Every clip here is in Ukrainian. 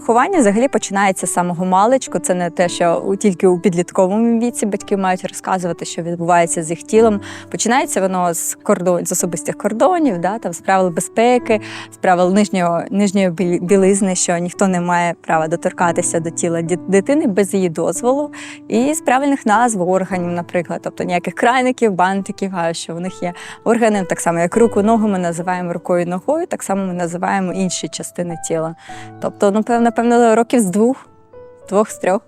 виховання взагалі починається з самого маличку. Це не те, що тільки у підлітковому віці батьки мають розказувати, що відбувається з їх тілом. Починається воно з кордон, з особистих кордонів, да, там, з правил безпеки, з правил нижнього, нижньої білизни, що ніхто не має права доторкатися до тіла дитини без її дозволу, і з правильних назв органів, наприклад, тобто ніяких крайників, бантиків, а що в них є органи, так само як руку, ногу ми називаємо рукою ногою, так само ми називаємо інші частини тіла. Тобто, ну, певно, напевно, років з двох, двох, з трьох.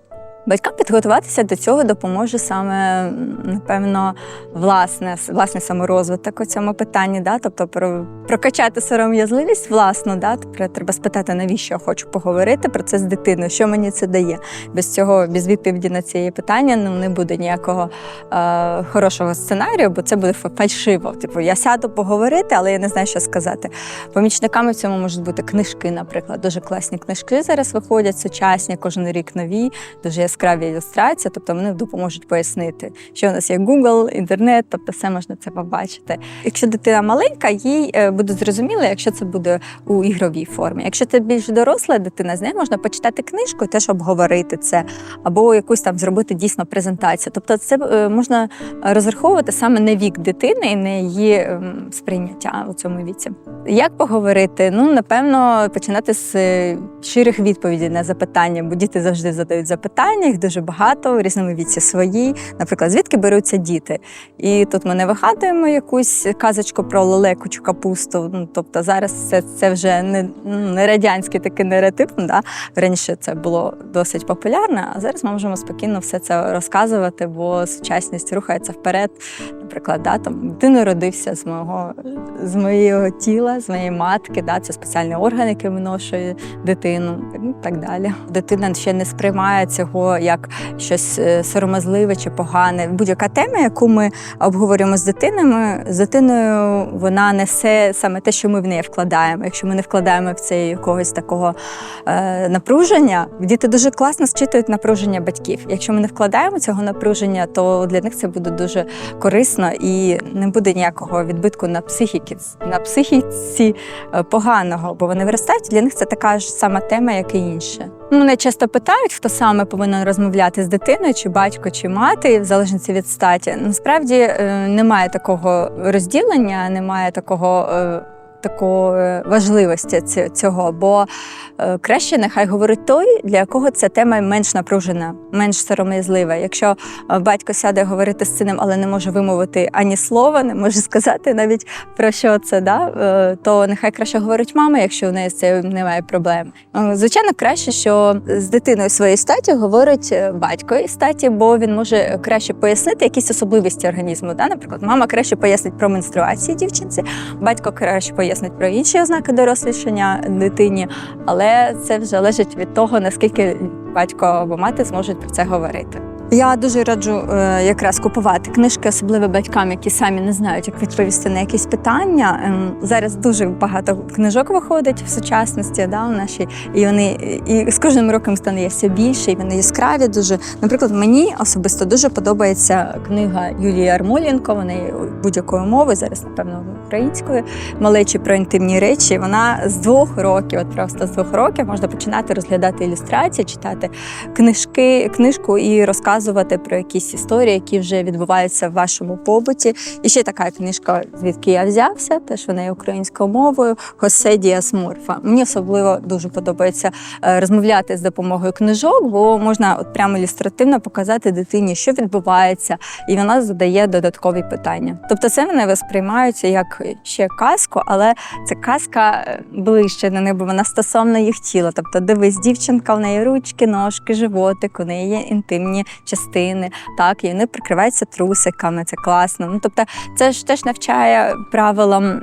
Батькам підготуватися до цього допоможе саме, напевно, власне, власний саморозвиток у цьому питанні. Да? Тобто про, прокачати сором'язливість власну, да? Тобто, треба спитати, навіщо я хочу поговорити про це з дитиною, що мені це дає. Без цього, без відповіді на ці питання ну, не буде ніякого е, хорошого сценарію, бо це буде фальшиво. Типу, я сяду поговорити, але я не знаю, що сказати. Помічниками в цьому можуть бути книжки, наприклад. Дуже класні книжки зараз виходять, сучасні, кожен рік нові, дуже яскраві ілюстрації. Тобто вони допоможуть пояснити, що у нас є Google, інтернет, тобто все можна це побачити. Якщо дитина маленька, їй е, буде зрозуміло, якщо це буде у ігровій формі. Якщо це більш доросла дитина, з нею можна почитати книжку теж обговорити це, або якусь там зробити дійсно презентацію. Тобто, це е, можна розраховувати саме на вік дитини і на її ем, сприйняття у цьому віці. Як поговорити? Ну, напевно, починати з е, щирих відповідей на запитання, бо діти завжди задають запитання, їх дуже багато, в різному віці свої. Наприклад, звідки беруться діти? І тут ми не вигадуємо якусь казочку про лелеку чи капусту. Ну, тобто зараз це, це вже не, не радянський такий наратив. Да? Раніше це було досить популярно, а зараз ми можемо спокійно все це розказувати, бо сучасність рухається вперед. Наприклад, да, там ти народився з мого з моєго тіла, з моєї матки, да, це спеціальний орган, який виношує дитину, так далі. Дитина ще не сприймає цього як щось е, сором'язливе чи погане. Будь-яка тема, яку ми обговорюємо з дитинами, з дитиною вона несе саме те, що ми в неї вкладаємо. Якщо ми не вкладаємо в це якогось такого е, напруження, діти дуже класно зчитують напруження батьків. Якщо ми не вкладаємо цього напруження, то для них це буде дуже корисно і не буде ніякого відбитку на психіки, на психіці е, поганого, бо вони виростають. Для них це така ж сама тема, як і інше. Ну, Мене часто питають, хто саме повинен розмовляти з дитиною, чи батько, чи мати, в залежності від статі. Насправді е, немає такого розділення, немає такого. е, Такої важливості цього, бо е, краще нехай говорить той, для якого ця тема менш напружена, менш сором'язлива. Якщо е, батько сяде говорити з сином, але не може вимовити ані слова, не може сказати навіть про що це, да? е, то нехай краще говорить мама, якщо у неї з цим немає проблем. Е, Звичайно, краще, що з дитиною своєї статі говорить е, батько із статі, бо він може краще пояснити якісь особливості організму. Да? Наприклад, мама краще пояснить про менструацію дівчинці, батько краще пояснить про інші ознаки дорослішання дитині, але це вже залежить від того, наскільки батько або мати зможуть про це говорити. Я дуже раджу е, якраз купувати книжки, особливо батькам, які самі не знають, як відповісти на якісь питання. Ем, зараз дуже багато книжок виходить в сучасності, да, у нашій, і вони і з кожним роком стане все більше, і вони яскраві. Дуже наприклад, мені особисто дуже подобається книга Юлії Армоленко. Вона є будь-якою мовою, зараз напевно українською, малечі про інтимні речі. Вона з двох років, от просто з двох років можна починати розглядати ілюстрації, читати книжки, книжку і розказувати про якісь історії, які вже відбуваються в вашому побуті. І ще така книжка, звідки я взявся, теж вона є українською мовою. Хосе Діас Морфа. Мені особливо дуже подобається е, розмовляти з допомогою книжок, бо можна от прямо ілюстративно показати дитині, що відбувається, і вона задає додаткові питання. Тобто, це мене сприймаються як ще казку, але це казка е, ближче до них, бо вона стосовно їх тіла. Тобто, дивись, дівчинка, в неї ручки, ножки, животик, у неї є інтимні частини, так, і вони прикриваються трусиками, це класно. Ну, тобто, це ж теж навчає правилам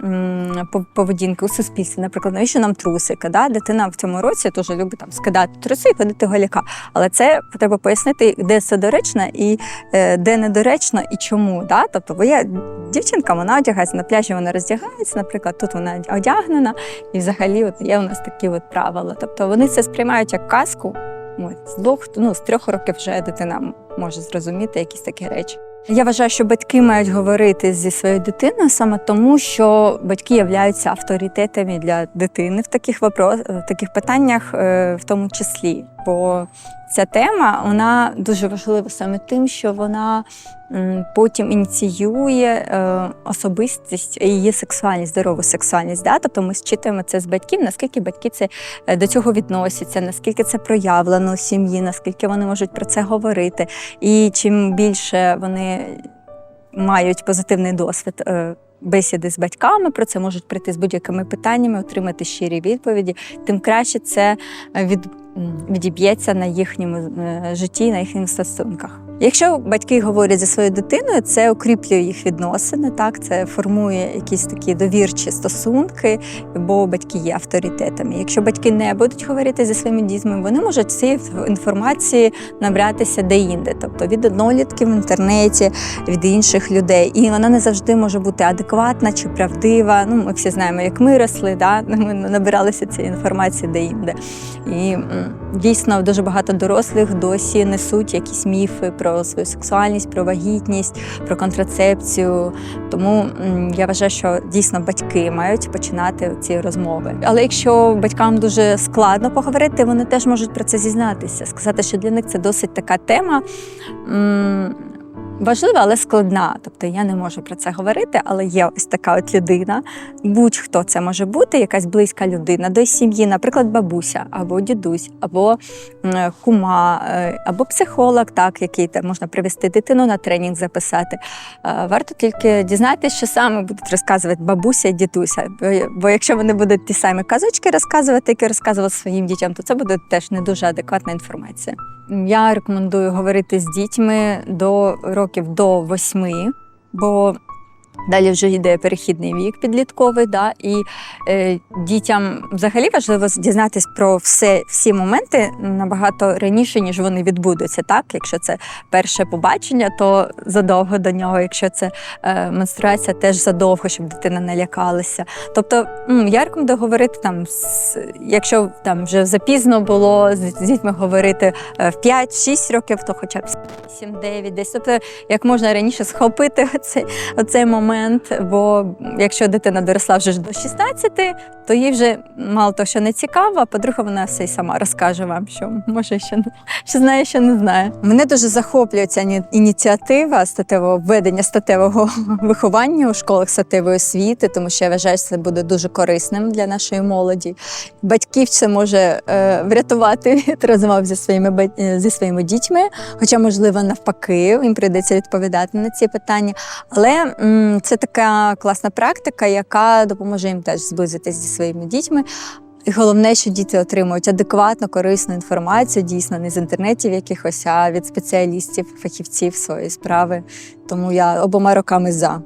поведінки у суспільстві. Наприклад, навіщо нам трусики? Да? Дитина в цьому році дуже любить там скидати труси і ходити голіка. Але це треба пояснити, де це доречно і е, де недоречно і чому. Да? Тобто, бо є дівчинка, вона одягається на пляжі, вона роздягається, наприклад, тут вона одягнена, і взагалі от є у нас такі от правила. Тобто вони це сприймають як казку. З двох, ну, з трьох років вже дитина може зрозуміти якісь такі речі. Я вважаю, що батьки мають говорити зі своєю дитиною саме тому, що батьки являються авторитетами для дитини в таких вопрос, в таких питаннях, е, в тому числі. Бо ця тема вона дуже важлива саме тим, що вона потім ініціює е, особистість її сексуальність, здорову сексуальність. Да? Тобто ми зчитуємо це з батьків, наскільки батьки це е, до цього відносяться, наскільки це проявлено у сім'ї, наскільки вони можуть про це говорити. І чим більше вони мають позитивний досвід. Бесіди з батьками про це можуть прийти з будь-якими питаннями, отримати щирі відповіді, тим краще це від, відіб'ється на їхньому е, житті, на їхніх стосунках. Якщо батьки говорять зі своєю дитиною, це укріплює їх відносини, так це формує якісь такі довірчі стосунки, бо батьки є авторитетами. Якщо батьки не будуть говорити зі своїми дітьми, вони можуть цієї інформації набратися де-інде, тобто від однолітків в інтернеті, від інших людей. І вона не завжди може бути адекватна чи правдива. Ну, ми всі знаємо, як ми росли, да? ми набиралися цієї інформації де-інде. І дійсно дуже багато дорослих досі несуть якісь міфи про свою сексуальність, про вагітність, про контрацепцію. Тому я вважаю, що дійсно батьки мають починати ці розмови. Але якщо батькам дуже складно поговорити, вони теж можуть про це зізнатися, сказати, що для них це досить така тема. Важлива, але складна. Тобто я не можу про це говорити, але є ось така от людина. Будь-хто це може бути, якась близька людина до сім'ї, наприклад, бабуся або дідусь, або кума, е, або психолог, так, який там можна привести дитину на тренінг записати. Е, Варто тільки дізнатися, що саме будуть розказувати бабуся і дідуся. Бо якщо вони будуть ті самі казочки розказувати, які розказували своїм дітям, то це буде теж не дуже адекватна інформація. Я рекомендую говорити з дітьми до років до восьми, бо далі вже йде перехідний вік підлітковий, да, і е, дітям взагалі важливо дізнатись про все, всі моменти набагато раніше, ніж вони відбудуться. Так? Якщо це перше побачення, то задовго до нього. Якщо це е, менструація, теж задовго, щоб дитина не лякалася. Тобто я рекомендую говорити там, з, якщо там вже запізно було з, з дітьми говорити е, в 5-6 років, то хоча б 7-9 десь. Тобто, як можна раніше схопити оцей, оцей момент. Бо якщо дитина доросла вже до 16, то їй вже мало того, що не цікаво, а по-друге, вона все й сама розкаже вам, що може ще не що знає, що не знає. Мене дуже захоплює ця ініціатива статевого введення статевого виховання у школах статевої освіти, тому що я вважаю, що це буде дуже корисним для нашої молоді. Батьків це може е, врятувати від розмов зі своїми е, зі своїми дітьми, хоча, можливо, навпаки, їм прийдеться відповідати на ці питання. Але це така класна практика, яка допоможе їм теж зблизитись зі своїми дітьми. І головне, що діти отримують адекватну, корисну інформацію, дійсно не з інтернетів якихось, а від спеціалістів, фахівців своєї справи. Тому я обома роками за.